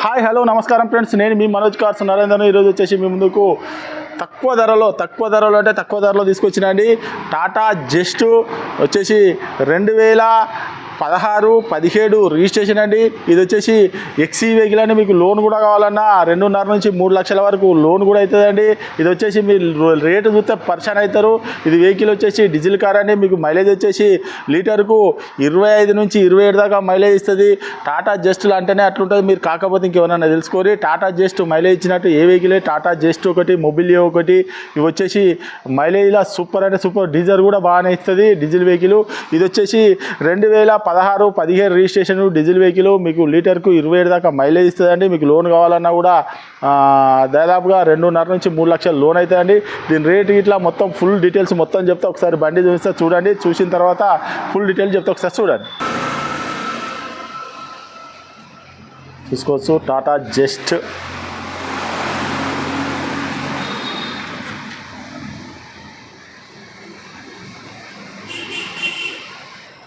Hi hello నమస్కారం friends నేను మీ Manoj cars నరేంద్రను ఈరోజు వచ్చేసి మీ ముందుకు తక్కువ ధరలో తక్కువ ధరలో అంటే తక్కువ ధరలో తీసుకొచ్చినండి టాటా జస్ట్ వచ్చేసి రెండు వేల పదహారు పదిహేడు రిజిస్ట్రేషన్ అండి. ఇది వచ్చేసి ఎక్సీ వెహికల్ అండి. మీకు లోన్ కూడా కావాలన్నా రెండున్నర నుంచి మూడు లక్షల వరకు లోన్ కూడా అవుతుందండి. ఇది వచ్చేసి మీరు రేటు చూస్తే పర్సన్ అవుతారు. ఇది వెహికల్ వచ్చేసి డీజిల్ కార్ అండి. మీకు మైలేజ్ వచ్చేసి లీటర్కు ఇరవై ఐదు నుంచి ఇరవై ఏడు దాకా మైలేజ్ ఇస్తుంది. టాటా జస్ట్లు అంటేనే అట్లుంటుంది. మీరు కాకపోతే ఇంకేమన్నా తెలుసుకోరి. టాటా జస్ట్ మైలేజ్ ఇచ్చినట్టు ఏ వెహికల్. టాటా జస్ట్ ఒకటి మొబిలియో ఒకటి. ఇవి వచ్చేసి మైలేజ్లో సూపర్ అంటే సూపర్. డీజర్ కూడా బాగానే ఇస్తుంది. Diesel vehicle. ఇది వచ్చేసి రెండు వేల పదహారు పదిహేను రిజిస్ట్రేషన్ డీజిల్ వెహికల్ మీకు లీటర్కు ఇరవై ఏడు దాకా మైలేజ్ ఇస్తుందండి. మీకు లోన్ కావాలన్నా కూడా దాదాపుగా రెండున్నర నుంచి మూడు లక్షల లోన్ అవుతుందండి దీని రేట్ ఇట్లా మొత్తం ఫుల్ డీటెయిల్స్ మొత్తం చెప్తే ఒకసారి బండి చూపిస్తే చూడండి. చూసిన తర్వాత ఫుల్ డీటెయిల్స్ చెప్తే ఒకసారి చూడండి. చూసుకోవచ్చు టాటా జస్ట్.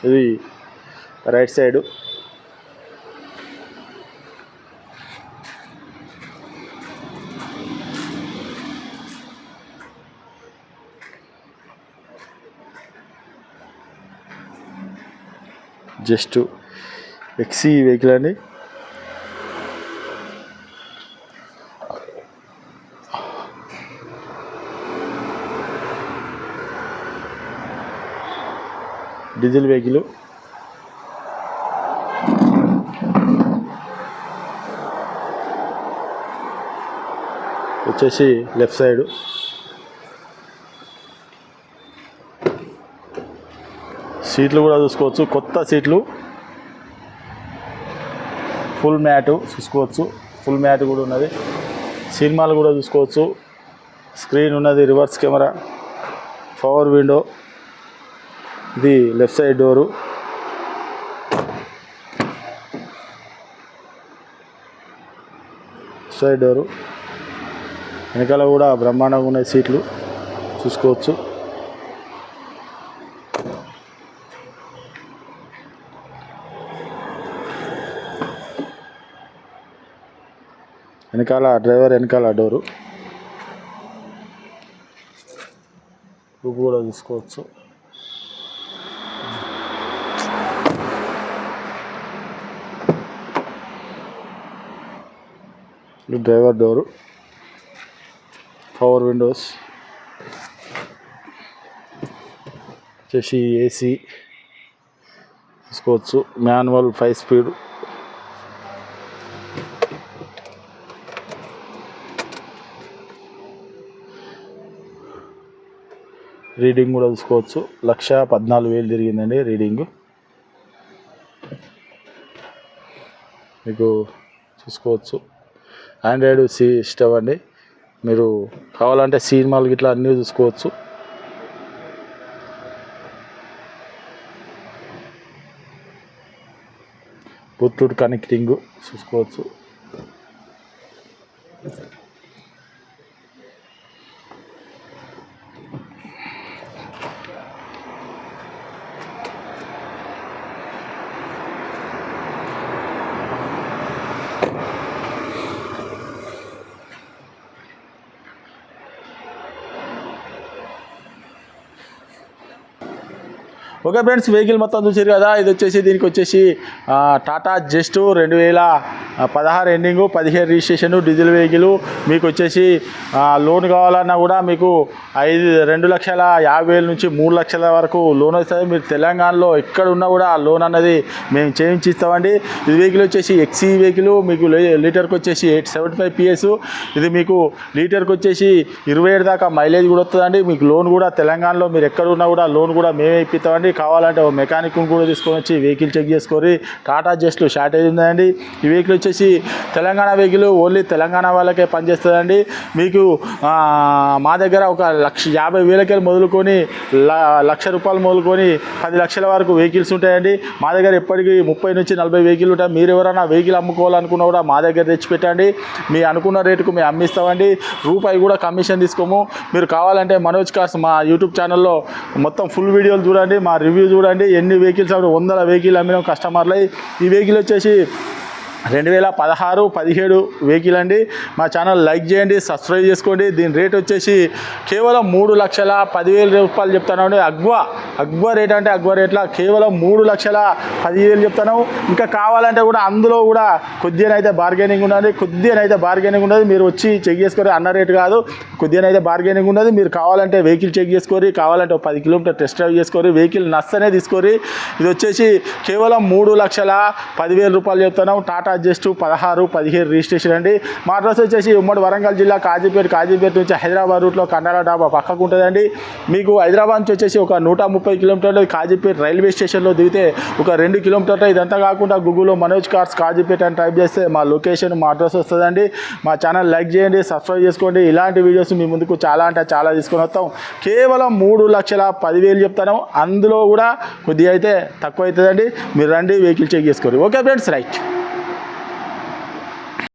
ఇది right side. Zest XE vehicle అండి. Diesel vehicle. వచ్చేసి లెఫ్ట్ సైడ్. సీట్లు కూడా చూసుకోవచ్చు కొత్త సీట్లు. ఫుల్ మ్యాట్ చూసుకోవచ్చు ఫుల్ మ్యాట్ కూడా ఉన్నది. సినిమాలు కూడా చూసుకోవచ్చు. స్క్రీన్ ఉన్నది రివర్స్ కెమెరా పవర్ విండో. ఇది left side door. Side door. వెనకాల కూడా బ్రహ్మాండంగా ఉన్నాయి సీట్లు. చూసుకోవచ్చు. వెనకాల డ్రైవర్ వెనకాల డోరు. రూపు కూడా చూసుకోవచ్చు. Driver door. పవర్ విండోస్ వచ్చేసి ఏసీ తీసుకోవచ్చు. మాన్యువల్ ఫైవ్ స్పీడ్ రీడింగ్ కూడా చూసుకోవచ్చు లక్ష పద్నాలుగు వేలు తిరిగిందండి రీడింగ్ మీకు చూసుకోవచ్చు. ఆండ్రాయిడ్ సిస్టమ్ అండి. మీరు కావాలంటే సినిమాలు గిట్లా అన్నీ చూసుకోవచ్చు. బ్లూటూత్ కనెక్టింగ్ చూసుకోవచ్చు. ఓకే ఫ్రెండ్స్ వెహికల్ మొత్తం చూసారు కదా ఇది వచ్చేసి దీనికి వచ్చేసి టాటా జస్ట్ రెండు వేల పదహారు ఎండింగ్ పదిహేను రిజిస్ట్రేషన్ డీజిల్ వెహికల్. మీకు వచ్చేసి లోన్ కావాలన్నా కూడా మీకు ఐదు రెండు లక్షల యాభై వేల నుంచి మూడు లక్షల వరకు లోన్ వస్తుంది. మీరు తెలంగాణలో ఎక్కడ ఉన్నా కూడా ఆ లోన్ అన్నది మేము చేయించి ఇస్తామండి ఇది వెహికల్ వచ్చేసి ఎక్సీ వెహికల్ మీకు లీటర్కి వచ్చేసి ఎయిట్ సెవెంటీ ఫైవ్ పిఎస్. ఇది మీకు లీటర్కి వచ్చేసి ఇరవై ఏడు దాకా మైలేజ్ కూడా వస్తుందండి. మీకు లోన్ కూడా తెలంగాణలో మీరు ఎక్కడ ఉన్నా కూడా లోన్ కూడా మేమే ఇప్పిస్తామండి. కావాలంటే ఓ మెకానిక్ కూడా తీసుకొని వచ్చి వెహికల్ చెక్ చేసుకొని టాటా జస్ట్లు షార్టేజ్ ఉందండి. ఈ వెహికల్ వచ్చేసి తెలంగాణ వెహికల్ ఓన్లీ తెలంగాణ వాళ్ళకే పనిచేస్తుందండి. మీకు మా దగ్గర ఒక లక్ష యాభై వేలకెళ్ళి మొదలుకొని లక్ష రూపాయలు మొదలుకొని పది లక్షల వరకు వెహికల్స్ ఉంటాయండి. మా దగ్గర ఎప్పటికీ ముప్పై నుంచి నలభై వెహికల్ ఉంటాయి. మీరు ఎవరైనా వెహికల్ అమ్ముకోవాలనుకున్నా కూడా మా దగ్గర తెచ్చి పెట్టండి. మీ అనుకున్న రేటుకు మేము అమ్మిస్తామండి. రూపాయి కూడా కమిషన్ తీసుకోము. మీరు కావాలంటే మనోజ్ కార్స్ మా యూట్యూబ్ ఛానల్లో మొత్తం ఫుల్ వీడియోలు చూడండి. మా రివ్యూ చూడండి. ఎన్ని వెహికల్స్ అప్పుడు వందల వెహికల్ అమ్మినాం కస్టమర్లు ఈ వెహికల్ వచ్చేసి రెండు వేల పదహారు పదిహేడు వెహికల్ అండి మా ఛానల్ లైక్ చేయండి సబ్స్క్రైబ్ చేసుకోండి. దీని రేట్ వచ్చేసి కేవలం మూడు లక్షల పదివేల రూపాయలు చెప్తానండి అగ్వా అగ్వా రేట్ అంటే అగ్వా రేట్లా కేవలం మూడు లక్షల పదివేలు చెప్తాను ఇంకా కావాలంటే కూడా అందులో కూడా కొద్దిగానైతే బార్గెనింగ్ ఉన్నది. కొద్దిగానైతే బార్గెనింగ్ ఉన్నది. మీరు వచ్చి చెక్ చేసుకోరు అన్న రేట్ కాదు. కొద్దిగానైతే బార్గెనింగ్ ఉన్నది. మీరు కావాలంటే వెహికల్ చెక్ చేసుకోరు. కావాలంటే ఒక పది కిలోమీటర్ టెస్ట్ డ్రైవ్ చేసుకోరు. వెహికల్ నచ్చనే తీసుకోరు. ఇది వచ్చేసి కేవలం మూడు లక్షల పదివేల రూపాయలు చెప్తున్నాం. టాటా జస్ట్ పదహారు పదిహేను రిజిస్ట్రేషన్ అండి. మా అడ్రస్ వచ్చేసి ఉమ్మడి వరంగల్ జిల్లా కాజీపేట కాజీపేట నుంచి హైదరాబాద్ రూట్లో కండాల డాబా పక్కకు ఉంటుందండి మీకు హైదరాబాద్ నుంచి వచ్చేసి ఒక నూట ముప్పై కిలోమీటర్లు కాజీపేట రైల్వే స్టేషన్లో దిగితే ఒక రెండు కిలోమీటర్లు ఇదంతా కాకుండా గూగుల్లో మనోజ్ కార్స్ కాజీపేట అని టైప్ చేస్తే మా లొకేషన్ మా అడ్రస్ వస్తుందండి. మా ఛానల్ లైక్ చేయండి సబ్స్క్రైబ్ చేసుకోండి. ఇలాంటి వీడియోస్ మీ ముందుకు చాలా అంటే చాలా తీసుకొని వస్తాం. కేవలం మూడు లక్షల పదివేలు చెప్తాను. అందులో కూడా కొద్దిగా అయితే తక్కువ అవుతుందండి. మీరు రండి వెహికల్ చెక్ చేసుకోండి. Okay friends right.